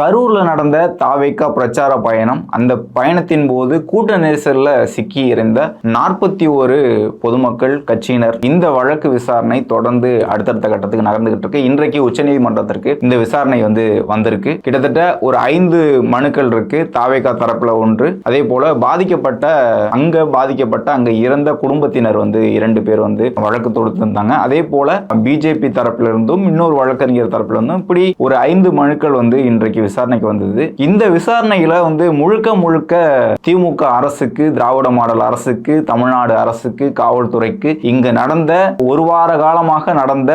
கரூர்ல நடந்த தாவேக்கா பிரச்சார பயணம் அந்த பயணத்தின் போது கூட்ட நெரிசல்ல சிக்கி இருந்த நாற்பத்தி ஒரு பொதுமக்கள் கட்சியினர் இந்த வழக்கு விசாரணை தொடர்ந்து அடுத்தடுத்த கட்டத்துக்கு நகர்ந்துகிட்டு இருக்கு. இன்றைக்கு உச்சநீதிமன்றத்திற்கு இந்த விசாரணை வந்து வந்திருக்கு. கிட்டத்தட்ட ஒரு ஐந்து மனுக்கள் இருக்கு தாவேக்கா தரப்புல ஒன்று. அதே போல பாதிக்கப்பட்ட அங்க பாதிக்கப்பட்ட அங்க இறந்த குடும்பத்தினர் வந்து இரண்டு பேர் வந்து வழக்கு தொடுத்திருந்தாங்க. அதே போல பிஜேபி தரப்பிலிருந்தும் இன்னொரு வழக்கறிஞர் தரப்பிலிருந்தும் இப்படி ஒரு ஐந்து மனுக்கள் வந்து இன்றைக்கு விசாரணைக்கு வந்தது. இந்த விசாரணையில வந்து முழுக்க முழுக்க திமுக அரசுக்கு திராவிட மாடல் அரசுக்கு தமிழ்நாடு அரசுக்கு காவல்துறைக்கு இங்கு நடந்த ஒரு வார காலமாக நடந்த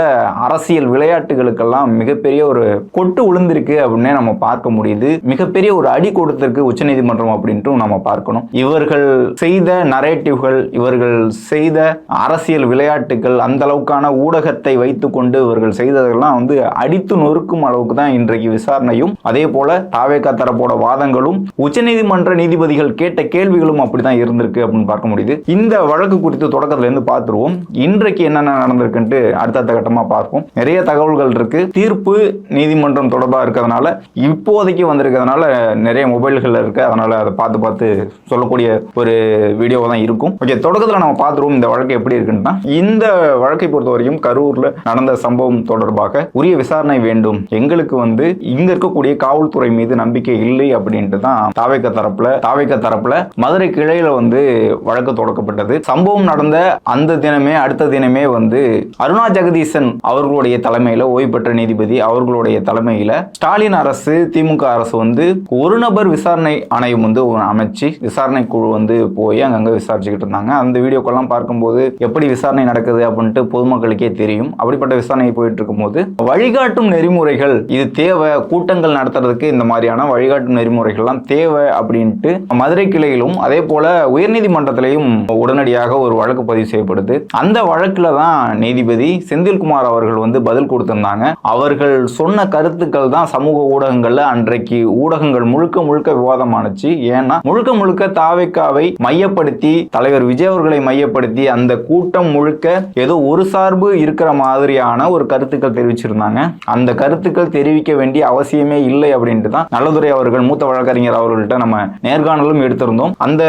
அரசியல் விளையாட்டுகளுக்கெல்லாம் மிகப்பெரிய ஒரு கொட்டு விழுந்திருக்கு அப்படின்னே நம்ம பார்க்க முடியுது. மிகப்பெரிய ஒரு அடி கொடுத்திருக்கு உச்சநீதிமன்றம் அப்படின்ட்டு நம்ம பார்க்கணும். இவர்கள் செய்த நரேட்டிவ்கள் இவர்கள் செய்த அரசியல் விளையாட்டுகள் அந்த அளவுக்கான ஊடகத்தை வைத்துக்கொண்டு இவர்கள் செய்ததெல்லாம் வந்து அடித்து நொறுக்கும் அளவுக்கு தான் இன்றைக்கு விசாரணையும் அதே அதே போல தாவேக்கா தரப்போட வாதங்களும் உச்சநீதிமன்ற நீதிபதிகள் கேட்ட கேள்விகளும் அப்படிதான் இருந்திருக்கு அப்படின்னு பார்க்க முடியுது. இந்த வழக்கு குறித்து தொடக்கத்துல இருந்து பார்த்துருவோம். இன்றைக்கு என்னென்ன நடந்திருக்குன்ட்டு அடுத்தடுத்த கட்டமா பார்ப்போம். நிறைய தகவல்கள் இருக்கு. தீர்ப்பு நீதிமன்றம் தொடர்பாக இருக்கிறதுனால இப்போதைக்கு வந்திருக்கிறதுனால நிறைய மொபைல்கள் இருக்கு. அதனால அதை பார்த்து பார்த்து சொல்லக்கூடிய ஒரு வீடியோவாக தான் இருக்கும். ஓகே தொடக்கத்தில் நம்ம பார்த்துருவோம் இந்த வழக்கு எப்படி இருக்குன்னா இந்த வழக்கை பொறுத்த வரைக்கும் கரூர்ல நடந்த சம்பவம் தொடர்பாக உரிய விசாரணை வேண்டும். எங்களுக்கு வந்து இங்க இருக்கக்கூடிய காவல்துறை மீது நம்பிக்கை இல்லை அப்படின்ட்டு தான் தாவேக்க தரப்புல தாவேக்க தரப்புல மதுரை கிளையில வந்து வழக்கு தொடக்கப்பட்டது. சம்பவம் நடந்த அந்த தினமே அடுத்த தினமே வந்து அருணா ஜெகதீசன் அவர்களுடைய தலைமையில ஓய்வு பெற்ற நீதிபதி அவர்களுடைய தலைமையில ஸ்டாலின் அரசு திமுக அரசு வந்து ஒரு நபர் விசாரணை ஆணையம் வந்து அமைச்சு விசாரணை குழு வந்து போய் அங்கங்க விசாரிச்சுக்கிட்டு இருந்தாங்க. அந்த வீடியோக்கெல்லாம் பார்க்கும்போது எப்படி விசாரணை நடக்குது அப்படின்ட்டு பொதுமக்களுக்கே தெரியும். அப்படிப்பட்ட விசாரணை போயிட்டு இருக்கும்போது வழிகாட்டும் நெறிமுறைகள் இது தேவை கூட்டங்கள் நடத்த காப்பாற்றுறதுக்கு இந்த மாதிரியான வழிகாட்டும் நெறிமுறைகள்லாம் தேவை அப்படின்ட்டு மதுரை கிளையிலும் அதே போல உயர்நீதிமன்றத்திலையும் உடனடியாக ஒரு வழக்கு பதிவு செய்யப்படுது. அந்த வழக்கில் தான் நீதிபதி செந்தில்குமார் அவர்கள் வந்து பதில் கொடுத்திருந்தாங்க. அவர்கள் சொன்ன கருத்துக்கள் தான் சமூக ஊடகங்களில் அன்றைக்கு ஊடகங்கள் முழுக்க முழுக்க விவாதமானுச்சு ஏன்னா முழுக்க முழுக்க தாவைக்காவை மையப்படுத்தி தலைவர் விஜய் அவர்களை மையப்படுத்தி அந்த கூட்டம் முழுக்க ஏதோ ஒரு சார்பு இருக்கிற மாதிரியான ஒரு கருத்துக்கள் தெரிவிச்சிருந்தாங்க. அந்த கருத்துக்கள் தெரிவிக்க வேண்டிய அவசியமே இல்லை அப்படின்ட்டு தான் நல்லதுரை அவர்கள் மூத்த வழக்கறிஞர் அவர்கள்ட்ட நம்ம நேர்காணலும் எடுத்திருந்தோம். அந்த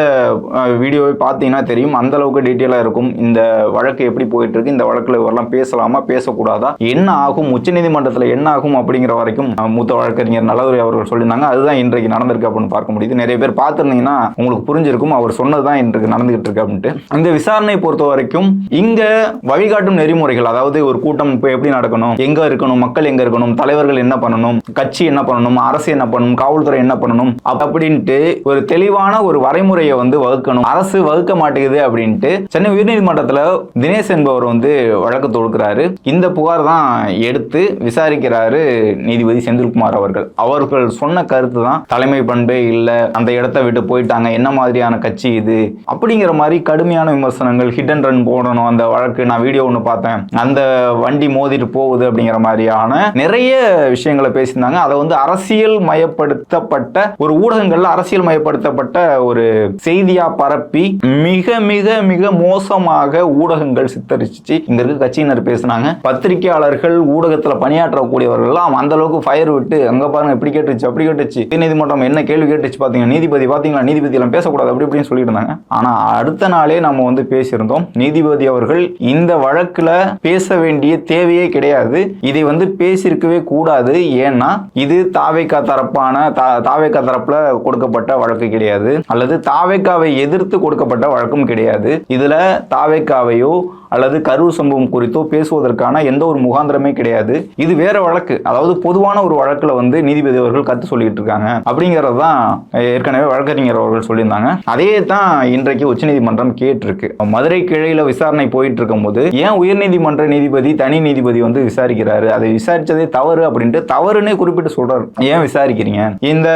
வீடியோவை பார்த்தீங்கன்னா தெரியும். அந்த அளவுக்கு டீட்டெயிலாக இருக்கும். இந்த வழக்கு எப்படி போயிட்டு இருக்கு இந்த வழக்கில் இவரெல்லாம் பேசலாமா? பேசக்கூடாதா? என்ன ஆகும்? உச்சநீதிமன்றத்தில் என்ன ஆகும் அப்படிங்கிற வரைக்கும் மூத்த வழக்கறிஞர் நல்லதுரை அவர்கள் சொல்லியிருந்தாங்க. அதுதான் இன்றைக்கு நடந்திருக்கு அப்படின்னு பார்க்க முடியுது. நிறைய பேர் பார்த்துருந்தீங்கன்னா உங்களுக்கு புரிஞ்சிருக்கும். அவர் சொன்னதுதான் இன்றைக்கு நடந்துகிட்டு இருக்கு அப்படின்ட்டு. இந்த விசாரணை பொறுத்த வரைக்கும் இங்க வழிகாட்டும் நெறிமுறைகள் அதாவது ஒரு கூட்டம் இப்போ எப்படி நடக்கணும்? எங்க இருக்கணும்? மக்கள் எங்க இருக்கணும்? தலைவர்கள் என்ன பண்ணணும்? கட்சி என்ன பண்ணணும்? அரசு என்ன பண்ணணும் காவல்துறை என்ன பண்ணணும் அப்படின்ட்டு ஒரு தெளிவான ஒரு வரைமுறையை வந்து வகுக்கணும். அரசு வகுக்க மாட்டேங்குது அப்படின்ட்டு சென்னை உயர்நீதிமன்றத்தில் தினேஷ் என்பவர் வந்து வழக்கு தொடுக்கிறாரு. இந்த புகார் தான் எடுத்து விசாரிக்கிறாரு நீதிபதி செந்தில்குமார் அவர்கள். அவர்கள் சொன்ன கருத்து தான் தலைமை பண்பே இல்லை அந்த இடத்த விட்டு போயிட்டாங்க என்ன மாதிரியான கட்சி இது? அப்படிங்கிற மாதிரி கடுமையான விமர்சனங்கள் ஹிட் அண்ட் ரன் போடணும் அந்த வழக்கு நான் வீடியோ ஒன்று பார்த்தேன். அந்த வண்டி மோதிட்டு போகுது அப்படிங்கிற மாதிரியான நிறைய விஷயங்களை பேசியிருந்தாங்க. அதை வந்து அரசு அரசியல் மயப்படுத்தப்பட்ட ஒரு ஊடகங்கள்ல அரசியல் மயப்படுத்தப்பட்ட ஒரு செய்தியா பரப்பி மிக மிக மிக மோசமாக ஊடகங்கள் சித்தரிச்சு இங்க இருக்க கட்சியினர் பேசினாங்க. பத்திரிகையாளர்கள் ஊடகத்துல பணியாற்றக்கூடியவர்கள்லாம் அந்த அளவுக்கு ஃபயர் விட்டு அங்க பாருங்க இப்படி கேட்டுச்சு அப்படி கேட்டுச்சு நீதிமன்றம் என்ன கேள்வி கேட்டுச்சு பாத்தீங்கன்னா நீதிபதி பாத்தீங்களா? நீதிபதி எல்லாம் பேசக்கூடாது அப்படி இப்படின்னு சொல்லிட்டு இருந்தாங்க ஆனா அடுத்த நாளே நம்ம வந்து பேசியிருந்தோம். நீதிபதி அவர்கள் இந்த வழக்குல பேச வேண்டிய தேவையே கிடையாது. இதை வந்து பேசியிருக்கவே கூடாது. ஏன்னா இது தாவேக்கா தரப்பான தா- தாவேக்கா தரப்புல கொடுக்கப்பட்ட வழக்கு கிடையாது. அல்லது தாவேக்காவை எதிர்த்து கொடுக்கப்பட்ட வழக்கும் கிடையாது. இதுல தாவேக்காவையோ அல்லது கரூர் சம்பவம் குறித்தோ பேசுவதற்கான எந்த ஒரு முகாந்திரமே கிடையாது. இது வேற வழக்கு. அதாவது பொதுவான ஒரு வழக்குல வந்து நீதிபதி அவர்கள் கருத்து சொல்லிட்டு இருக்காங்க. அப்படிங்கிறது தான் ஏற்கனவே வழக்கறிஞர் அவர்கள் சொல்லியிருந்தாங்க. அதே தான் இன்றைக்கு உச்சநீதிமன்றம் கேட்டிருக்கு. மதுரை கிளையில விசாரணை போயிட்டு இருக்கும்போது ஏன் உயர்நீதிமன்ற நீதிபதி தனி நீதிபதி வந்து விசாரிக்கிறாரு? அதை விசாரிச்சதே தவறு அப்படின்ட்டு தவறுன்னே குறிப்பிட்டு சொல்றாரு. ஏன் விசாரிக்கிறீங்க? இந்த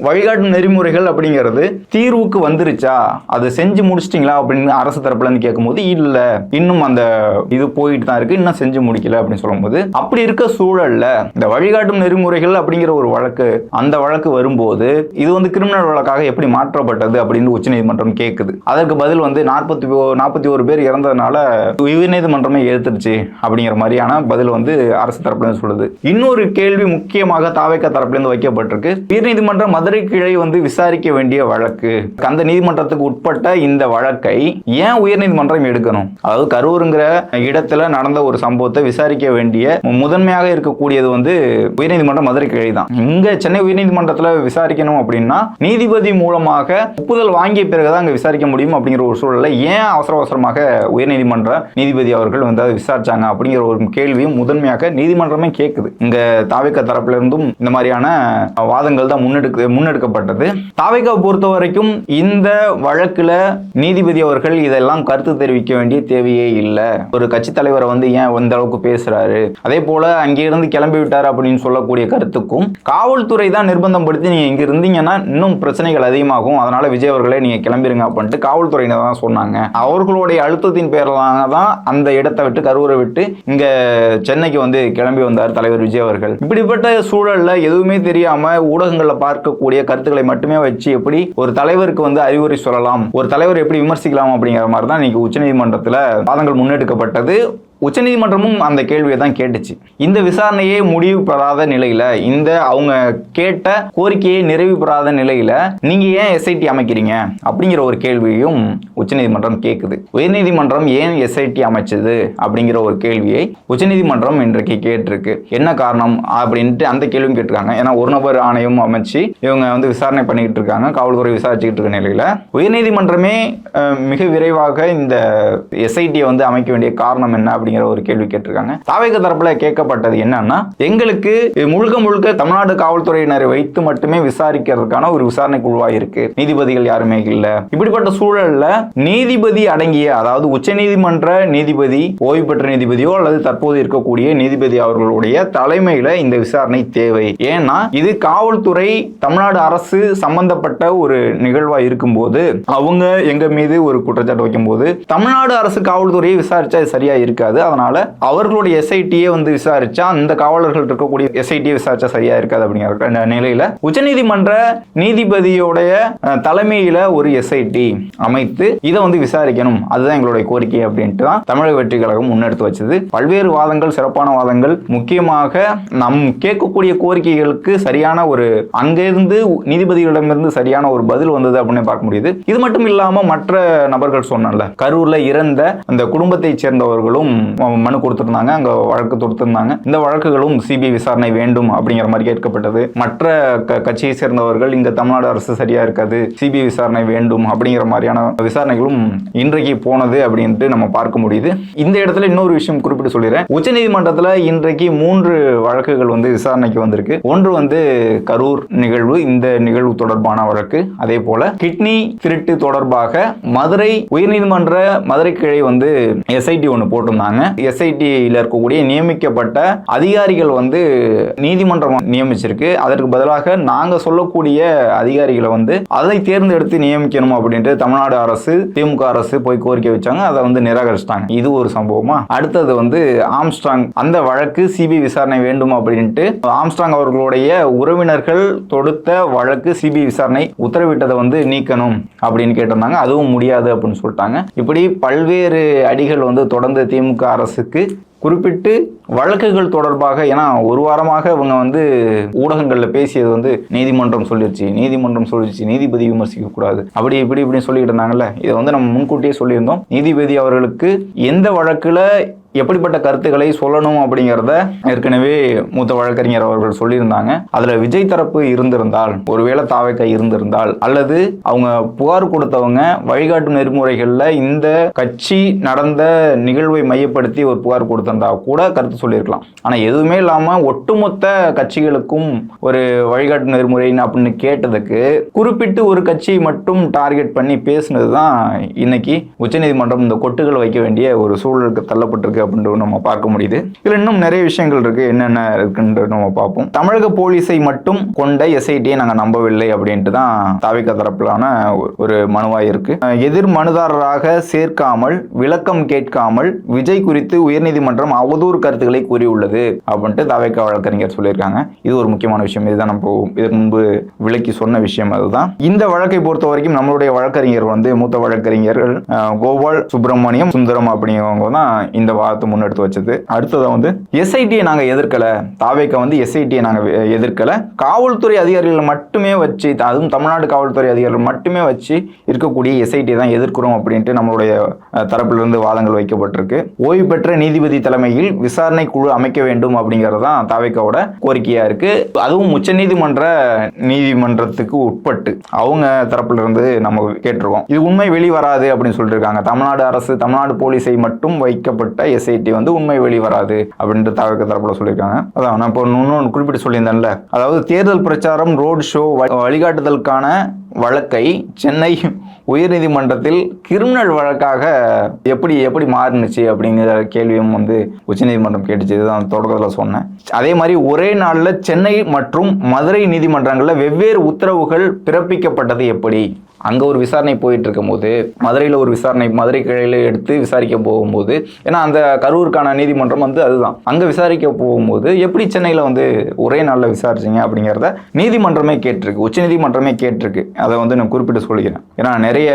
வழிகாட்டும் நெறிமுறைகள் அப்படிங்கிறது தீர்வுக்கு வந்துருச்சா? அதை செஞ்சு முடிச்சிட்டீங்களா அப்படின்னு அரசு தரப்புல இருந்து கேட்கும்போது இல்ல இன்னும் அந்த இது போயிட்டு தான் இருக்கு இன்னும் செஞ்சு முடிக்கல அப்படின்னு சொல்லும்போது அப்படி இருக்க சூழல்ல இந்த வழிகாட்டும் நெறிமுறைகள் அப்படிங்கிற ஒரு வழக்கு அந்த வழக்கு வரும்போது இது வந்து கிரிமினல் வழக்காக எப்படி மாற்றப்பட்டது அப்படின்னு உச்சநீதிமன்றம் கேட்குது அதற்கு பதில் வந்து நாற்பத்தி நாற்பத்தி ஒரு பேர் இறந்ததுனால உயர்நீதிமன்றமே ஏத்துருச்சு அப்படிங்கிற மாதிரியான பதில் வந்து அரசு தரப்புல சொல்லுது. இன்னொரு கேள்வி முக்கியமாக தாவேக்க தரப்பிலிருந்து வைக்கப்பட்டிருக்கு. உயர்நீதிமன்ற மதுரை கிளை வந்து விசாரிக்க வேண்டிய வழக்கு. அந்த நீதிமன்றத்துக்கு உட்பட்ட இந்த வழக்கை ஏன் உயர்நீதிமன்றம் எடுக்கணும்? அதாவது கரூருங்கிற இடத்துல நடந்த ஒரு சம்பவத்தை விசாரிக்க வேண்டிய முதன்மையாக இருக்கக்கூடியது வந்து உயர்நீதிமன்ற மதுரை கிளை தான். இங்க சென்னை உயர்நீதிமன்றத்துல விசாரிக்கணும் அப்படின்னா நீதிபதி மூலமாக ஒப்புதல் வாங்கிய பிறகுதான் அங்க விசாரிக்க முடியும் அப்படிங்கிற ஒரு சூழல்ல ஏன் அவசர அவசரமாக உயர்நீதிமன்ற நீதிபதி அவர்கள் வந்து அதை விசாரிச்சாங்க அப்படிங்கிற ஒரு கேள்வியும் முதன்மையாக நீதிமன்றமே கேட்குது இங்க தாவிக்க தரப்புல இருந்தும் இந்த மாதிரியான வாதங்கள் தான் முன்னெடுக்க முன்னெடுக்கப்பட்டது. தாவிக்கா பொறுத்த வரைக்கும் இந்த வழக்கில் நீதிபதி அவர்கள் இதெல்லாம் கருத்து தெரிவிக்க வேண்டிய தேவையே இல்லை. ஒரு கட்சி தலைவரை வந்து ஏன் இந்த அளவுக்கு பேசுறாரு? அதே போல அங்கிருந்து கிளம்பி விட்டார் அப்படின்னு சொல்லக்கூடிய கருத்துக்கும் காவல்துறை தான் நிர்பந்தம் படுத்தி நீங்க இங்க இருந்தீங்கன்னா இன்னும் பிரச்சனைகள் அதிகமாகும். அதனால விஜய் அவர்களே நீங்க கிளம்பிருங்க அப்படின்ட்டு காவல்துறையினர் தான் சொன்னாங்க. அவர்களுடைய அழுத்தத்தின் பேரலாக தான் அந்த இடத்தை விட்டு கரூரை விட்டு இங்க சென்னைக்கு வந்து கிளம்பி வந்தார் தலைவர் விஜய் அவர்கள். இப்படிப்பட்ட சூழல்ல எதுவுமே தெரியாம ஊடகங்கள்ல பார்க்கக்கூடிய கருத்துக்களை மட்டுமே வச்சு எப்படி ஒரு தலைவருக்கு வந்து அறிவுரை சொல்லலாம் ஒரு தலைவர் எப்படி விமர்சிக்கலாம் அப்படிங்கிற மாதிரி தான் இன்னைக்கு உச்சநீதிமன்றத்தில் வாதங்கள் முன்னெடுக்கப்பட்டது. உச்சநீதிமன்றமும் அந்த கேள்வியை தான் கேட்டுச்சு. இந்த விசாரணையே முடிவு பெறாத நிலையில இந்த அவங்க கேட்ட கோரிக்கையை நிறைவு பெறாத நிலையில நீங்க ஏன் எஸ்ஐடி அமைக்கிறீங்க? அப்படிங்கிற ஒரு கேள்வியும் உச்சநீதிமன்றம் கேட்குது உயர்நீதிமன்றம் ஏன் எஸ்ஐடி அமைச்சது? அப்படிங்கிற ஒரு கேள்வியை உச்சநீதிமன்றம் இன்றைக்கு கேட்டிருக்கு. என்ன காரணம்? அப்படின்ட்டு அந்த கேள்வியும் கேட்டிருக்காங்க. ஏன்னா ஒரு நபர் ஆணையம் அமைச்சு இவங்க வந்து விசாரணை பண்ணிக்கிட்டு இருக்காங்க. காவல்துறை விசாரிச்சுக்கிட்டு இருக்க நிலையில. உயர்நீதிமன்றமே மிக விரைவாக இந்த எஸ்ஐடியை வந்து அமைக்க வேண்டிய காரணம் என்ன அப்படிங்கிற ஒரு கேள்வி கேட்டிருக்காங்க. தாவேக தரப்புல கேட்கப்பட்டது என்னன்னா எங்களுக்கு முழுக்க முழுக்க தமிழ்நாடு காவல்துறையினரை வைத்து மட்டுமே விசாரிக்கிறதுக்கான ஒரு விசாரணை குழுவா இருக்கு. நீதிபதிகள் யாருமே இல்ல. இப்படிப்பட்ட சூழல்ல நீதிபதி அடங்கிய அதாவது உச்ச நீதிமன்ற நீதிபதி ஓய்வு பெற்ற நீதிபதியோ அல்லது தற்போது இருக்கக்கூடிய நீதிபதி அவர்களுடைய தலைமையில இந்த விசாரணை தேவை. ஏன்னா இது காவல்துறை தமிழ்நாடு அரசு சம்பந்தப்பட்ட ஒரு நிகழ்வா இருக்கும்போது அவங்க எங்க மீது ஒரு குற்றச்சாட்டு வைக்கும்போது தமிழ்நாடு அரசு காவல்துறையை விசாரிச்சா சரியா இருக்காது. அதனால அவர்களுடைய எஸ்ஐடியே வந்து விசாரிச்சா அந்த காவலர்கள் இருக்கக்கூடிய எஸ்ஐடியை விசாரிச்சா சரியா இருக்காது அப்படிங்கிற நிலையில உச்சநீதிமன்ற நீதிபதியோடைய தலைமையில ஒரு எஸ்ஐடி அமைத்து இதை வந்து விசாரிக்கணும். அதுதான் எங்களுடைய கோரிக்கை அப்படின்ட்டு தான் தமிழக வெற்றி கழகம் முன்னெடுத்து வச்சது. பல்வேறு வாதங்கள் சிறப்பான வாதங்கள் முக்கியமாக நம் கேட்கக்கூடிய கோரிக்கைகளுக்கு சரியான ஒரு அங்கிருந்து நீதிபதிகளிடமிருந்து சரியான ஒரு பதில் வந்தது அப்படின்னு பார்க்க முடியுது. இது மட்டும் இல்லாம மற்ற நபர்கள் சொன்னல கரூர்ல இறந்த அந்த குடும்பத்தைச் சேர்ந்தவர்களும் மனு கொடுத்துருந்தாங்க அங்க வழக்கு தொடுத்திருந்தாங்க. இந்த வழக்குகளும் சிபிஐ விசாரணை வேண்டும் அப்படிங்கிற மாதிரி கேட்கப்பட்டது. மற்ற க- கட்சியை சேர்ந்தவர்கள் இங்க தமிழ்நாடு அரசு சரியா இருக்காது சிபிஐ விசாரணை வேண்டும் அப்படிங்கிற மாதிரியான விசாரணைகளும் இன்றைக்கு போனது அப்படின்ட்டு நம்ம பார்க்க முடியுது. இந்த இடத்துல இன்னொரு விஷயம் குறிப்பிட்டு சொல்லிடுறேன். உச்சநீதிமன்றத்தில் இன்றைக்கு மூன்று வழக்குகள் வந்து விசாரணைக்கு வந்திருக்கு. ஒன்று வந்து கரூர் நிகழ்வு இந்த நிகழ்வு தொடர்பான வழக்கு. அதே போல கிட்னி திருட்டு தொடர்பாக மதுரை உயர்நீதிமன்ற மதுரை கிளை வந்து எஸ்ஐடி ஒன்று போட்டிருந்தாங்க. எஸ்ஐடியில் இருக்கக்கூடிய நியமிக்கப்பட்ட அதிகாரிகள் வந்து நீதிமன்றம் நியமிச்சிருக்கு. அதற்கு பதிலாக நாங்கள் சொல்லக்கூடிய அதிகாரிகளை வந்து அதை தேர்ந்தெடுத்து நியமிக்கணும் அப்படின்ட்டு தமிழ்நாடு அரசு திமுக அரசு போய் கோரிக்கை வச்சாங்க. அதை வந்து நிராகரிச்சிட்டாங்க. இது ஒரு சம்பவமா? அடுத்தது வந்து ஆம்ஸ்ட்ராங் அந்த வழக்கு சிபிஐ விசாரணை வேண்டும் அப்படின்ட்டு ஆம்ஸ்ட்ராங் அவர்களுடைய உறவினர்கள் தொடுத்த வழக்கு சிபிஐ விசாரணை உத்தரவிட்டதை வந்து நீக்கணும் அப்படின்னு கேட்டிருந்தாங்க. அதுவும் முடியாது அப்படின்னு சொல்லிட்டாங்க. இப்படி பல்வேறு அடிகள் வந்து தொடர்ந்து திமுக அரசுக்கு குறிப்பிட்டு வழக்குகள் தொடர்பாக ஏன்னா ஒரு வாரமாக இவங்க வந்து ஊடகங்களில் பேசியது வந்து நீதிமன்றம் சொல்லிருச்சு நீதிமன்றம் சொல்லிடுச்சு நீதிபதி விமர்சிக்க கூடாது. அப்படி இப்படி இப்படின்னு சொல்லிட்டு இருந்தாங்கல்ல. இதை வந்து நம்ம முன்கூட்டியே சொல்லியிருந்தோம். நீதிபதி அவர்களுக்கு எந்த வழக்கில் எப்படிப்பட்ட கருத்துக்களை சொல்லணும் அப்படிங்கிறத ஏற்கனவே மூத்த வழக்கறிஞர் அவர்கள் சொல்லியிருந்தாங்க. அதில் விஜய் தரப்பு இருந்திருந்தால் ஒருவேளை தாவைக்கா இருந்திருந்தால் அல்லது அவங்க புகார் கொடுத்தவங்க வழிகாட்டு நெறிமுறைகளில் இந்த கட்சி நடந்த நிகழ்வை மையப்படுத்தி ஒரு புகார் கொடுத்திருந்தா கூட கருத்து சொல்லியிருக்கலாம். ஆனால் எதுவுமே இல்லாமல் ஒட்டுமொத்த கட்சிகளுக்கும் ஒரு வழிகாட்டு நெறிமுறைன்னு அப்படின்னு கேட்டதுக்கு குறிப்பிட்டு ஒரு கட்சியை மட்டும் டார்கெட் பண்ணி பேசினது தான் இன்னைக்கு உச்சநீதிமன்றம் இந்த கொட்டுகள் வைக்க வேண்டிய ஒரு சூழலுக்கு தள்ளப்பட்டிருக்கு அப்படின்றது நம்ம பார்க்க முடியுது. இதுல இன்னும் நிறைய விஷயங்கள் இருக்கு. என்னென்ன இருக்குன்றது நம்ம பார்ப்போம். தமிழக போலீஸை மட்டும் கொண்ட எஸ்ஐடியை நாங்கள் நம்பவில்லை அப்படின்ட்டு தான் தாவிக தரப்பிலான ஒரு- மனுவாக இருக்கு. எதிர் மனுதாரராக சேர்க்காமல் விளக்கம் கேட்காமல் விஜய் குறித்து உயர்நீதிமன்றம் அவதூறு கருத்துக்களை கூறியுள்ளது அப்படின்ட்டு தாவேக்கா வழக்கறிஞர் சொல்லியிருக்காங்க. இது ஒரு முக்கியமான விஷயம். இதுதான் நம்ம இதற்கு முன்பு விலக்கி சொன்ன விஷயம் அதுதான். இந்த வழக்கை பொறுத்த வரைக்கும் நம்மளுடைய வழக்கறிஞர் வந்து மூத்த வழக்கறிஞர்கள் கோபால் சுப்பிரமணியம் சுந்தரம் அப்படிங்கிறவங்க தான் இந்த வாதம் பார்த்து முன்னெடுத்து வச்சது. அடுத்ததை வந்து எஸ்ஐடியை நாங்கள் எதிர்க்கல. தாவேக்கா வந்து எஸ்ஐடியை நாங்கள் எதிர்க்கல. காவல்துறை அதிகாரிகள் மட்டுமே வச்சு அதுவும் தமிழ்நாடு காவல்துறை அதிகாரிகள் மட்டுமே வச்சு இருக்கக்கூடிய எஸ்ஐடி தான் எதிர்க்கிறோம் அப்படின்ட்டு நம்மளுடைய தரப்பிலிருந்து வாதங்கள் வைக்கப்பட்டிருக்கு. ஓய்வு பெற்ற நீதிபதி தலைமையில் விசாரணை குழு அமைக்க வேண்டும் அப்படிங்கிறது தான் தாவேக்காவோட கோரிக்கையாக இருக்கு. அதுவும் உச்சநீதிமன்ற நீதிமன்றத்துக்கு உட்பட்டு அவங்க தரப்பிலிருந்து நம்ம கேட்டிருக்கோம். இது உண்மை வெளிவராது அப்படின்னு சொல்லிட்டு இருக்காங்க தமிழ்நாடு அரசு தமிழ்நாடு போலீஸை மட்டும் வைக்கப்பட்ட எஸ்ஐடி வந்து உண்மை வெளிவராது அப்படின்ற தகவல் தரப்புல சொல்லியிருக்காங்க. அதான் நான் இப்போ இன்னொன்று குறிப்பிட்டு சொல்லியிருந்தேன்ல. அதாவது தேர்தல் பிரச்சாரம் ரோட் ஷோ வழிகாட்டுதலுக்கான வழக்கை சென்னை உயர்நீதிமன்றத்தில் கிரிமினல் வழக்காக எப்படி எப்படி மாறுனுச்சு அப்படிங்கிற கேள்வியும் வந்து உச்சநீதிமன்றம் கேட்டுச்சு. இதுதான் தொடக்கத்தில் சொன்னேன். அதே மாதிரி ஒரே நாளில் சென்னை மற்றும் மதுரை நீதிமன்றங்களில் வெவ்வேறு உத்தரவுகள் பிறப்பிக்கப்பட்டது எப்படி? அங்கே ஒரு விசாரணை போயிட்டு இருக்கும்போது மதுரையில் ஒரு விசாரணை மதுரை கிளையில் எடுத்து விசாரிக்க போகும்போது ஏன்னா அந்த கரூருக்கான நீதிமன்றம் வந்து அதுதான். அங்கே விசாரிக்க போகும்போது எப்படி சென்னையில் வந்து ஒரே நாளில் விசாரிச்சிங்க அப்படிங்கிறத நீதிமன்றமே கேட்டிருக்கு உச்சநீதிமன்றமே கேட்டிருக்கு. அதை வந்து நான் குறிப்பிட்டு சொல்கிறேன். ஏன்னா நிறைய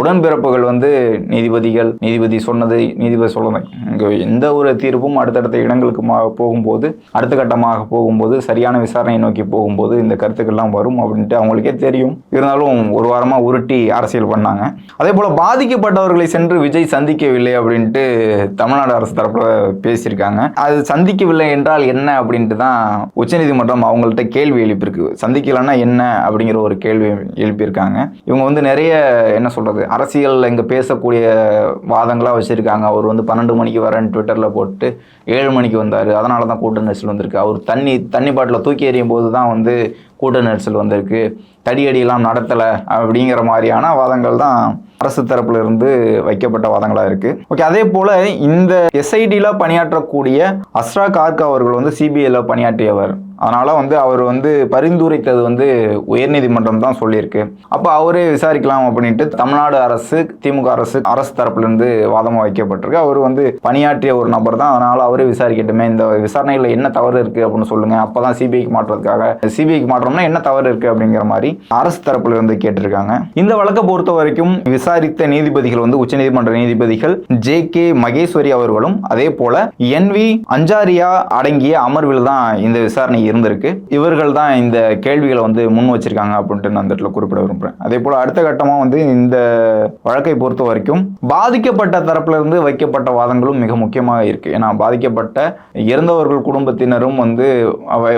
உடன்பிறப்புகள் வந்து நீதிபதிகள் நீதிபதி சொன்னதை நீதிபதி சொன்னதை இங்கே எந்த ஒரு தீர்ப்பும் அடுத்தடுத்த இடங்களுக்கு போகும்போது அடுத்த கட்டமாக போகும்போது சரியான விசாரணை நோக்கி போகும்போது இந்த கருத்துக்கள்லாம் வரும் அப்படின்ட்டு அவங்களுக்கே தெரியும். இருந்தாலும் ஒரு வாரமாக உருட்டி அரசியல் பண்ணாங்க. அதே போல் பாதிக்கப்பட்டவர்களை சென்று விஜய் சந்திக்கவில்லை அப்படின்ட்டு தமிழ்நாடு அரசு தரப்பில் பேசியிருக்காங்க. அது சந்திக்கவில்லை என்றால் என்ன அப்படின்ட்டு தான் உச்சநீதிமன்றம் அவங்கள்ட்ட கேள்வி எழுப்பியிருக்கு. சந்திக்கலைன்னா என்ன அப்படிங்கிற ஒரு கேள்வி எழுப்பியிருக்காங்க. இவங்க வந்து நிறைய என்ன சொல்கிறது அரசியலில் இங்கே பேசக்கூடிய வாதங்களாக வச்சுருக்காங்க. அவர் வந்து பன்னெண்டு மணிக்கு வரேன்னு ட்விட்டரில் போட்டு ஏழு மணிக்கு வந்தார். அதனால தான் கூட்ட நெரிசல் வந்திருக்கு. அவர் தண்ணி தண்ணி பாட்டில் தூக்கி எறியும் போது தான் வந்து கூட்ட நெரிசல் வந்திருக்கு. தடியடியெல்லாம் நடத்தலை அப்படிங்கிற மாதிரியான வாதங்கள் தான் அரசு தரப்புல இருந்து வைக்கப்பட்ட வாதங்களாக இருக்கு. ஓகே அதே போல இந்த எஸ்ஐடியில் பணியாற்றக்கூடிய அஸ்ரா கார்கா அவர்கள் வந்து சிபிஐல பணியாற்றியவர். அதனால் வந்து அவர் வந்து பரிந்துரைத்தது வந்து உயர்நீதிமன்றம் தான் சொல்லியிருக்கு. அப்போ அவரே விசாரிக்கலாம் அப்படின்ட்டு தமிழ்நாடு அரசு திமுக அரசு அரசு தரப்புலேருந்து வாதமாக வைக்கப்பட்டிருக்கு. அவர் வந்து பணியாற்றிய ஒரு நபர் தான். அதனால் அவரே விசாரிக்கட்டுமே. இந்த விசாரணையில் என்ன தவறு இருக்குது அப்படின்னு அப்போ தான் சிபிஐக்கு மாற்றுறதுக்காக சிபிஐக்கு மாற்றோம்னா என்ன தவறு இருக்குது அப்படிங்கிற மாதிரி அரசு தரப்புல இருந்து கேட்டிருக்காங்க. இந்த வழக்கை பொறுத்த வரைக்கும் விசாரித்த நீதிபதிகள் வந்து உச்சநீதிமன்ற நீதிபதிகள் ஜே கே மகேஸ்வரி அவர்களும் அதே போல என் வி அஞ்சாரியா அடங்கிய அமர்வில் தான் இந்த விசாரணை இருந்திருக்கு. இவர்கள் தான் இந்த கேள்விகளை வந்து முன் வச்சிருக்காங்க அப்படின்ட்டு நான் அந்த இடத்துல குறிப்பிட விரும்புகிறேன் அதே போல் அடுத்த கட்டமாக வந்து இந்த வழக்கை பொறுத்த வரைக்கும் பாதிக்கப்பட்ட தரப்புல இருந்து வைக்கப்பட்ட வாதங்களும் மிக முக்கியமாக இருக்கு. ஏன்னா பாதிக்கப்பட்ட இறந்தவர்கள் குடும்பத்தினரும் வந்து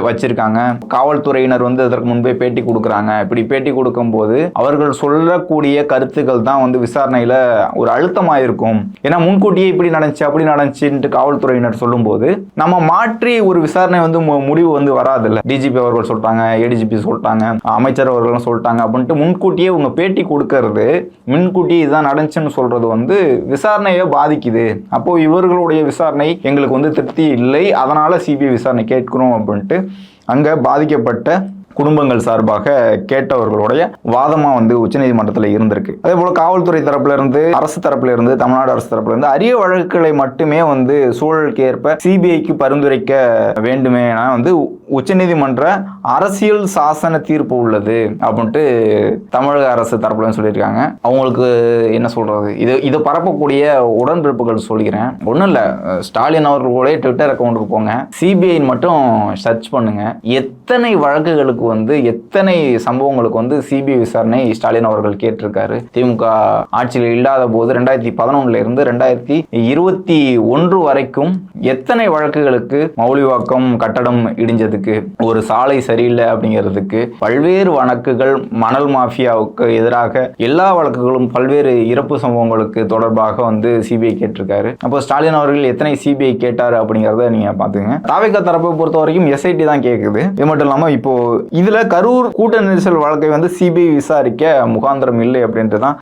வச்சிருக்காங்க. காவல்துறையினர் வந்து அதற்கு முன்பே பேட்டி கொடுக்குறாங்க. இப்படி பேட்டி கொடுக்கும்போது அவர்கள் சொல்லக்கூடிய கருத்துக்கள் தான் வந்து விசாரணையில் ஒரு அழுத்தமாக இருக்கும். ஏன்னா முன்கூட்டியே இப்படி நடந்துச்சு அப்படி நடந்துச்சுன்ட்டு காவல்துறையினர் சொல்லும்போது நம்ம மாற்றி ஒரு விசாரணை வந்து மு- முடிவு வந்து வராது இல்லை டிஜிபி அவர்கள் சொல்லிட்டாங்க ஏடிஜிபி சொல்லிட்டாங்க அமைச்சர் அவர்களும் சொல்லிட்டாங்க அப்படின்ட்டு முன்கூட்டியே உங்க பேட்டி கொடுக்கறது முன்கூட்டி இதுதான் நடந்துச்சுன்னு சொல்றது வந்து விசாரணையை பாதிக்குது. அப்போ இவர்களுடைய விசாரணை எங்களுக்கு வந்து திருப்தி இல்லை. அதனால சிபிஐ விசாரணை கேட்கணும் அப்படின்ட்டு அங்கே பாதிக்கப்பட்ட குடும்பங்கள் சார்பாக கேட்டவர்களுடைய வாதமா வந்து உச்சநீதிமன்றத்தில் இருந்திருக்கு. அதே போல காவல்துறை தரப்புல இருந்து அரசு தரப்புல இருந்து தமிழ்நாடு அரசு தரப்புல இருந்து அரிய வழக்குகளை மட்டுமே வந்து சூழலுக்கு ஏற்ப சிபிஐக்கு பரிந்துரைக்க வேண்டுமே என வந்து உச்சநீதிமன்ற அரசியல் சாசன தீர்ப்பு உள்ளது அப்படின்ட்டு தமிழக அரசு தரப்புல சொல்லியிருக்காங்க. அவங்களுக்கு என்ன சொல்றது? இது இதை பரப்பக்கூடிய உடன்பிறப்புகள் சொல்லிக்கிறேன். ஒன்றும் இல்லை. ஸ்டாலின் அவர்களுடைய ட்விட்டர் அக்கௌண்ட்டுக்கு போங்க. சிபிஐ மட்டும் சர்ச் பண்ணுங்க. எத்தனை வழக்குகளுக்கு வந்து எத்தனை சம்பவங்களுக்கு வந்து சிபிஐ விசாரணை ஸ்டாலின் அவர்கள் கேட்டிருக்காரு? திமுக ஆட்சியில் இல்லாத போது ரெண்டாயிரத்தி பதினொன்னுல இருந்து ரெண்டாயிரத்தி இருபத்தி ஒன்று வரைக்கும் எத்தனை வழக்குகளுக்கு மௌலிவாக்கம் கட்டடம் இடிஞ்சதுக்கு? ஒரு சாலை சரியில்லை அப்படிங்கிறதுக்கு பல்வேறு வழக்குகள் மணல் மாஃபியாவுக்கு எதிராக எல்லா வழக்குகளும் பல்வேறு இறப்பு சம்பவங்களுக்கு தொடர்பாக வந்து சிபிஐ கேட்டிருக்காரு. அப்போ ஸ்டாலின் அவர்கள் எத்தனை சிபிஐ கேட்டாரு அப்படிங்கிறத நீங்க பாத்துங்க தாவேக்கா தரப்பை பொறுத்த வரைக்கும் எஸ்ஐடி தான் கேட்குது இது மட்டும் இல்லாமல் இப்போ இதுல கரூர் கூட்ட நெரிசல் வழக்கை வந்து சிபிஐ விசாரிக்க முகாந்திரம் இல்லை அப்படின்ட்டு தான்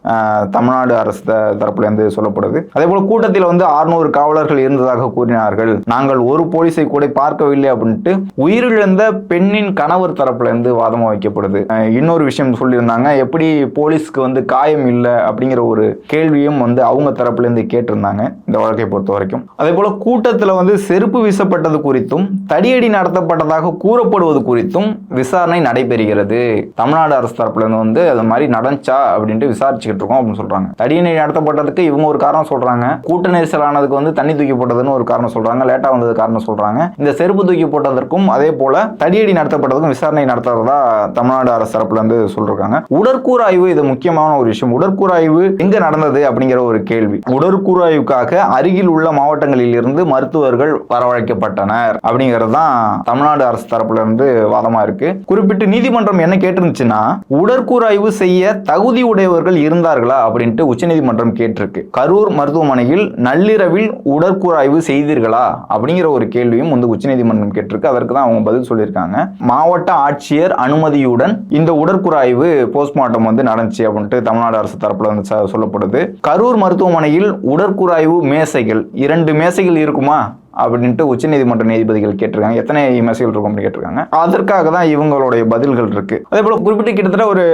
தமிழ்நாடு அரசு தரப்புல இருந்து சொல்லப்படுது. அதே போல கூட்டத்தில் வந்து 600 காவலர்கள் இருந்ததாக கூறினார்கள். நாங்கள் ஒரு போலீஸை கூட பார்க்கவில்லை அப்படின்ட்டு உயிரிழந்த பெண்ணின் கணவர் தரப்புலேருந்து வாதமாக வைக்கப்படுது. இன்னொரு விஷயம் சொல்லியிருந்தாங்க எப்படி போலீஸ்க்கு வந்து காயம் இல்லை அப்படிங்கிற ஒரு கேள்வியும் வந்து அவங்க தரப்புலேருந்து கேட்டிருந்தாங்க இந்த வழக்கை பொறுத்த வரைக்கும். அதே போல் கூட்டத்தில் வந்து செருப்பு வீசப்பட்டது குறித்தும் தடியடி நடத்தப்பட்டதாக கூறப்படுவது குறித்தும் விசாரணை நடைபெறுகிறது. தமிழ்நாடு அரசு தரப்புலேருந்து வந்து அது மாதிரி நடந்துச்சா அப்படின்ட்டு விசாரிச்சுக்கிட்டு இருக்கோம் அப்படின்னு சொல்கிறாங்க தடியடி நடத்தப்பட்டதுக்கு இவங்க ஒரு காரணம் சொல்கிறாங்க கூட்ட நெரிசலானதுக்கு வந்து தண்ணி தூக்கி போட்டதுன்னு ஒரு காரணம் சொல்கிறாங்க லேட்டாக வந்தது காரணம் சொல்கிறாங்க இந்த செருப்பு தூக்கி போட்டதற்கும் அதே போல தடியடி நடத்த நடத்தப்பட்டதுக்கும் விசாரணை நடத்துறதா தமிழ்நாடு அரசு தரப்புல இருந்து சொல்றாங்க உடற்கூறாய்வு இது முக்கியமான ஒரு விஷயம். உடற்கூறாய்வு எங்க நடந்தது அப்படிங்கிற ஒரு கேள்வி. உடற்கூறாய்வுக்காக அருகில் உள்ள மாவட்டங்களில் இருந்து மருத்துவர்கள் வரவழைக்கப்பட்டனர் அப்படிங்கிறது தான் தமிழ்நாடு அரசு தரப்புல இருந்து வாதமா இருக்கு. குறிப்பிட்டு நீதிமன்றம் என்ன கேட்டிருந்துச்சுன்னா உடற்கூறாய்வு செய்ய தகுதி உடையவர்கள் இருந்தார்களா அப்படின்ட்டு உச்சநீதிமன்றம் கேட்டிருக்கு. கரூர் மருத்துவமனையில் நள்ளிரவில் உடற்கூறாய்வு செய்தீர்களா அப்படிங்கிற ஒரு கேள்வியும் வந்து உச்சநீதிமன்றம் கேட்டிருக்கு. அதற்கு தான் அவங்க பதில் சொல்லியிருக்காங்க. மாவட்ட ஆட்சியர் அனுமதியுடன் இந்த உடற்குறாய்வு போஸ்ட்மார்ட்டம் வந்து நடந்துச்சு அப்படின்ட்டு தமிழ்நாடு அரசு தரப்புல வந்து சொல்லப்படுது. கரூர் மருத்துவமனையில் உடற்குறாய்வு மேசைகள் இரண்டு மேசைகள் இருக்குமா? அப்படின்ட்டு உச்சநீதிமன்ற நீதிபதிகள் கேட்டிருக்காங்க. எத்தனை மேசைகள் இருக்கும் அப்படின்னு கேட்டிருக்காங்க. அதற்காக தான் இவங்களுடைய பதில்கள் இருக்கு. அதே போல குறிப்பிட்டு கிட்டத்தட்ட ஒரு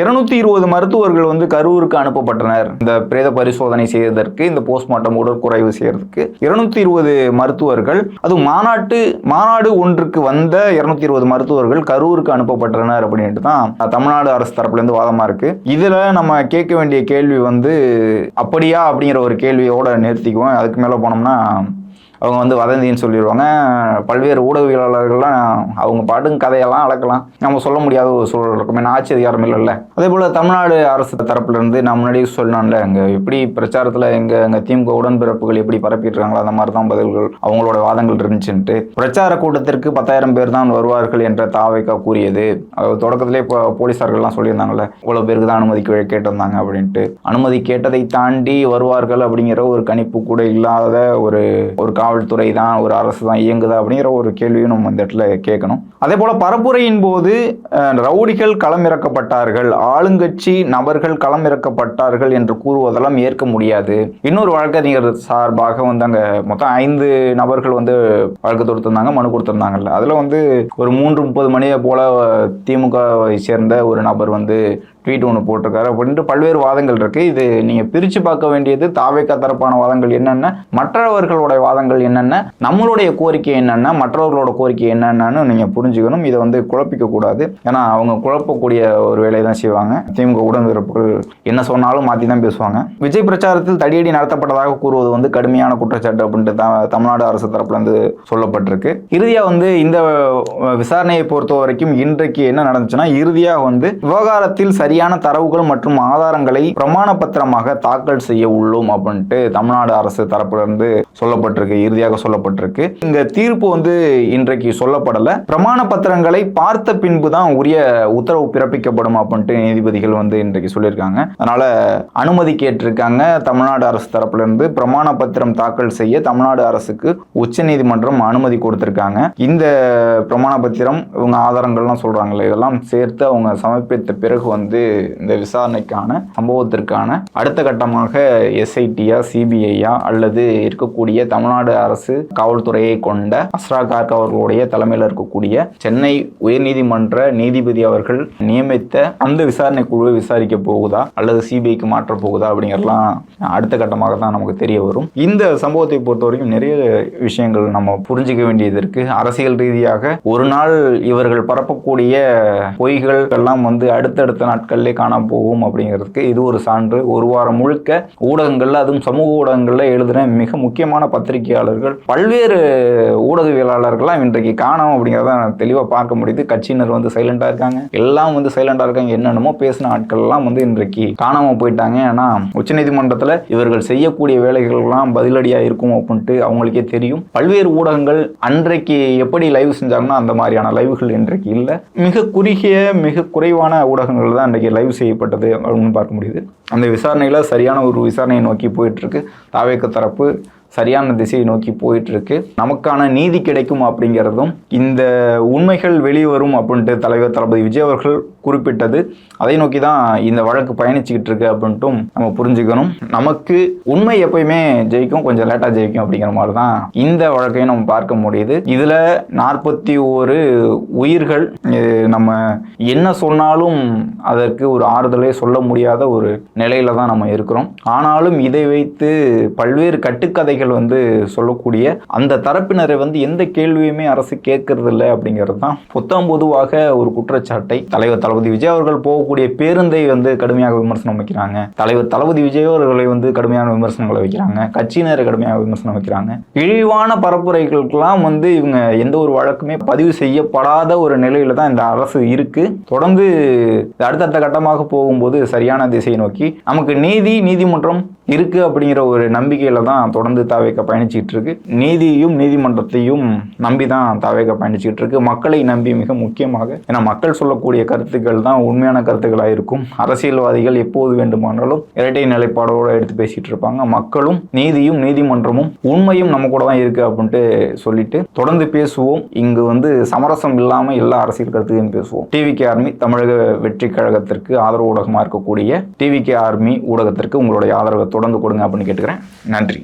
இருநூத்தி இருபது மருத்துவர்கள் வந்து கரூருக்கு அனுப்பப்பட்டனர். இந்த பிரேத பரிசோதனை செய்வதற்கு இந்த போஸ்ட்மார்ட்டம் உடற்குறைவு செய்யறதுக்கு இருநூத்தி இருபது மருத்துவர்கள் அது மாநாட்டு மாநாடு ஒன்றுக்கு வந்த இருநூத்தி இருபது மருத்துவர்கள் கரூருக்கு அனுப்பப்பட்டனர் அப்படின்ட்டு தான் தமிழ்நாடு அரசு தரப்புல இருந்து வாதமா இருக்கு. இதுல நம்ம கேட்க வேண்டிய கேள்வி வந்து அப்படியா அப்படிங்கிற ஒரு கேள்வியோட நிறுத்திக்குவோம். அதுக்கு மேல போனோம்னா அவங்க வந்து வதந்தின்னு சொல்லிடுவாங்க. பல்வேறு ஊடகவியலாளர்கள்லாம் அவங்க பாட்டும் கதையெல்லாம் அளக்கலாம். நம்ம சொல்ல முடியாத ஒரு சூழல் இருக்கும். ஏன்னா ஆட்சி அதிகாரம் இல்லைல்ல. அதே போல் தமிழ்நாடு அரசு தரப்புலேருந்து நான் முன்னாடியே சொல்லணும்ல இங்கே எப்படி பிரச்சாரத்தில் எங்கள் எங்கள் திமுக உடன்பிறப்புகள் எப்படி பரப்பிட்டுருக்காங்களோ அந்த மாதிரி தான் பதில்கள் அவங்களோட வாதங்கள் இருந்துச்சுன்ட்டு. பிரச்சார கூட்டத்திற்கு பத்தாயிரம் பேர் தான் வருவார்கள் என்ற தாவைக்கா கூறியது. தொடக்கத்திலே இப்போ போலீஸார்கள்லாம் சொல்லியிருந்தாங்கல்ல இவ்வளோ பேருக்கு தான் அனுமதி கேட்டிருந்தாங்க அப்படின்ட்டு. அனுமதி கேட்டதை தாண்டி வருவார்கள் அப்படிங்கிற ஒரு கணிப்பு கூட இல்லாத ஒரு ஒரு காவல்துறை தான் ஒரு அரசு தான் இயங்குதா அப்படிங்கிற ஒரு கேள்வியும் நம்ம இந்த இடத்துல கேட்கணும். அதே போல் பரப்புரையின் போது ரவுடிகள் களமிறக்கப்பட்டார்கள் ஆளுங்கட்சி நபர்கள் களமிறக்கப்பட்டார்கள் என்று கூறுவதெல்லாம் ஏற்க முடியாது. இன்னொரு வழக்கறிஞர் சார்பாக வந்து அங்கே மொத்தம் ஐந்து நபர்கள் வந்து வழக்கு தொடுத்திருந்தாங்க மனு கொடுத்திருந்தாங்கல்ல. அதில் வந்து ஒரு மூன்று முப்பது மணியை போல திமுகவை சேர்ந்த ஒரு நபர் வந்து ட்வீட் ஒன்று போட்டிருக்காரு. அப்படின்ட்டு பல்வேறு வாதங்கள் இருக்கு. இது நீங்க பிரிச்சு பார்க்க வேண்டியது தாவேக்கா தரப்பான வாதங்கள் என்னென்ன மற்றவர்களுடைய வாதங்கள் என்னென்ன நம்மளுடைய கோரிக்கை என்னென்ன மற்றவர்களோட கோரிக்கை என்னென்னு நீங்க புரிஞ்சுக்கணும். இதை வந்து குழப்பிக்க கூடாது. ஏன்னா அவங்க குழப்பக்கூடிய ஒரு வேலையை தான் செய்வாங்க. திமுக உடன்பிறப்புகள் என்ன சொன்னாலும் மாற்றி தான் பேசுவாங்க. விஜய் பிரச்சாரத்தில் தடியடி நடத்தப்பட்டதாக கூறுவது வந்து கடுமையான குற்றச்சாட்டு அப்படின்ட்டு த- தமிழ்நாடு அரசு தரப்புலேருந்து சொல்லப்பட்டிருக்கு. இறுதியா வந்து இந்த விசாரணையை பொறுத்த வரைக்கும் இன்றைக்கு என்ன நடந்துச்சுன்னா இறுதியாக வந்து விவகாரத்தில் சரி சரியான தரவுகள் மற்றும் ஆதாரங்களை பிரமாண பத்திரமாக தாக்கல் செய்ய உள்ளோம் அப்படின்ட்டு தமிழ்நாடு அரசு தரப்பிலிருந்து சொல்லப்பட்டிருக்கு இறுதியாக சொல்லப்பட்டிருக்கு. இந்த தீர்ப்பு வந்து இன்றைக்கு சொல்லப்படல. பிரமாண பத்திரங்களை பார்த்த பின்பு தான் உரிய உத்தரவு பிறப்பிக்கப்படும் அப்படின்ட்டு நீதிபதிகள் வந்து இன்றைக்கு சொல்லியிருக்காங்க. அதனால அனுமதி கேட்டிருக்காங்க. தமிழ்நாடு அரசு தரப்பிலிருந்து பிரமாண பத்திரம் தாக்கல் செய்ய தமிழ்நாடு அரசுக்கு உச்சநீதிமன்றம் அனுமதி கொடுத்திருக்காங்க. இந்த பிரமாண பத்திரம் இவங்க ஆதாரங்கள்லாம் சொல்றாங்களே இதெல்லாம் சேர்த்து அவங்க சமர்ப்பித்த பிறகு வந்து இந்த விசாரணைக்கான சம்பவத்திற்கான அடுத்த கட்டமாக எஸ்ஐடியா சிபிஐயா அல்லது இருக்கக்கூடிய தமிழ்நாடு அரசு காவல்துறையை கொண்ட அஸ்ரா கார்க் அவர்களுடைய தலைமையில் இருக்கக்கூடிய சென்னை உயர்நீதிமன்ற நீதிபதி அவர்கள் நியமித்த அந்த விசாரணை குழுவை விசாரிக்க போகுதா அல்லது சிபிஐக்கு மாற்ற போகுதா அப்படிங்கிறலாம் அடுத்த கட்டமாக தான் நமக்கு தெரிய வரும். இந்த சம்பவத்தை பொறுத்த வரைக்கும் நிறைய விஷயங்கள் நம்ம புரிஞ்சுக்க வேண்டியது இருக்கு. அரசியல் ரீதியாக ஒரு நாள் இவர்கள் பரப்பக்கூடிய பொய்கள் எல்லாம் வந்து அடுத்தடுத்த நாட்கள் நாட்களிலே காணாம போகும் அப்படிங்கிறதுக்கு இது ஒரு சான்று. ஒரு வாரம் முழுக்க ஊடகங்களில் அதுவும் சமூக ஊடகங்களில் எழுதின மிக முக்கியமான பத்திரிகையாளர்கள் பல்வேறு ஊடகவியலாளர்கள்லாம் இன்றைக்கு காணோம் அப்படிங்கிறத நான் தெளிவாக பார்க்க முடியுது. கட்சியினர் வந்து சைலண்டாக இருக்காங்க. எல்லாம் வந்து சைலண்டாக இருக்காங்க. என்னென்னமோ பேசின ஆட்கள்லாம் வந்து இன்றைக்கு காணாமல் போயிட்டாங்க. ஏன்னா உச்சநீதிமன்றத்தில் இவர்கள் செய்யக்கூடிய வேலைகள்லாம் பதிலடியாக இருக்கும் அப்படின்ட்டு அவங்களுக்கே தெரியும். பல்வேறு ஊடகங்கள் அன்றைக்கு எப்படி லைவ் செஞ்சாங்கன்னா அந்த மாதிரியான லைவ்கள் இன்றைக்கு இல்லை. மிக குறுகிய மிக குறைவான ஊடகங்கள் தான் இன்றைக்கு லைவ் செய்யப்பட்டது அப்படின்னு பார்க்க முடியுது. அந்த விசாரணையில் சரியான ஒரு விசாரணையை நோக்கி போயிட்டுருக்கு தாவேக்க தரப்பு சரியான திசையை நோக்கி போயிட்டு இருக்கு நமக்கான நீதி கிடைக்கும் அப்படிங்கிறதும் இந்த உண்மைகள் வெளிவரும் அப்படின்ட்டு தலைவர் தளபதி விஜய் அவர்கள் குறிப்பிட்டது. அதை நோக்கி தான் இந்த வழக்கு பயணிச்சுக்கிட்டு இருக்கு அப்படின்ட்டும் நம்ம புரிஞ்சுக்கணும். நமக்கு உண்மை எப்பயுமே ஜெயிக்கும் கொஞ்சம் லேட்டாக ஜெயிக்கும் அப்படிங்கிற மாதிரி தான் இந்த வழக்கையும் நம்ம பார்க்க முடியுது. இதில் நாற்பத்தி ஒரு உயிர்கள் நம்ம என்ன சொன்னாலும் அதற்கு ஒரு ஆறுதலே சொல்ல முடியாத ஒரு நிலையில தான் நம்ம இருக்கிறோம். ஆனாலும் இதை வைத்து பல்வேறு கட்டுக்கதைகள் வந்து சொல்லக்கூடிய அந்த தரப்பினரை வந்து எந்த கேள்வியுமே அரசு கேட்கறது இல்லை அப்படிங்கிறது தான் புத்தம் பொதுவாக ஒரு குற்றச்சாட்டை தலைவர் தளபதி விஜய் அவர்கள் போகக்கூடிய பேருந்தை வந்து கடுமையாக விமர்சனம் வைக்கிறாங்க. தலைவர் தளபதி விஜய் அவர்களை வந்து கடுமையான விமர்சனங்களை வைக்கிறாங்க. கட்சியினரை கடுமையாக விமர்சனம் வைக்கிறாங்க. இழிவான பரப்புரைகளுக்கெல்லாம் வந்து இவங்க எந்த ஒரு வழக்குமே பதிவு செய்யப்படாத ஒரு நிலையில தான் இந்த அரசு இருக்கு. தொடர்ந்து அடுத்தடுத்த கட்டமாக போகும்போது சரியான திசையை நோக்கி நமக்கு நீதி நீதிமன்றம் இருக்கு அப்படிங்கிற ஒரு நம்பிக்கையில தான் தொடர்ந்து தாவேக்க பயணிச்சுட்டு இருக்கு நீதியையும் நீதிமன்றத்தையும் நம்பி தான் தாவேக்க பயணிச்சுட்டு இருக்கு மக்களை நம்பி மிக முக்கியமாக ஏன்னா மக்கள் சொல்லக்கூடிய கருத்துக்கள் தான் உண்மையான கருத்துக்களாக இருக்கும். அரசியல்வாதிகள் எப்போது வேண்டுமானாலும் இரட்டை நிலைப்பாடோடு எடுத்து பேசிட்டு இருப்பாங்க. மக்களும் நீதியும் நீதிமன்றமும் உண்மையும் நம்ம கூட தான் இருக்கு அப்படின்ட்டு சொல்லிட்டு தொடர்ந்து பேசுவோம். இங்கு வந்து சமரசம் இல்லாமல் எல்லா அரசியல் கருத்துக்கையும் பேசுவோம். டிவிகே ஆர்மி தமிழக வெற்றி கழகத்திற்கு ஆதரவு ஊடகமாக இருக்கக்கூடிய டிவிகே ஆர்மி ஊடகத்திற்கு உங்களுடைய ஆதரவை தொடர்ந்து கொடுங்க அப்படின்னு கேட்டுக்கிறேன். நன்றி.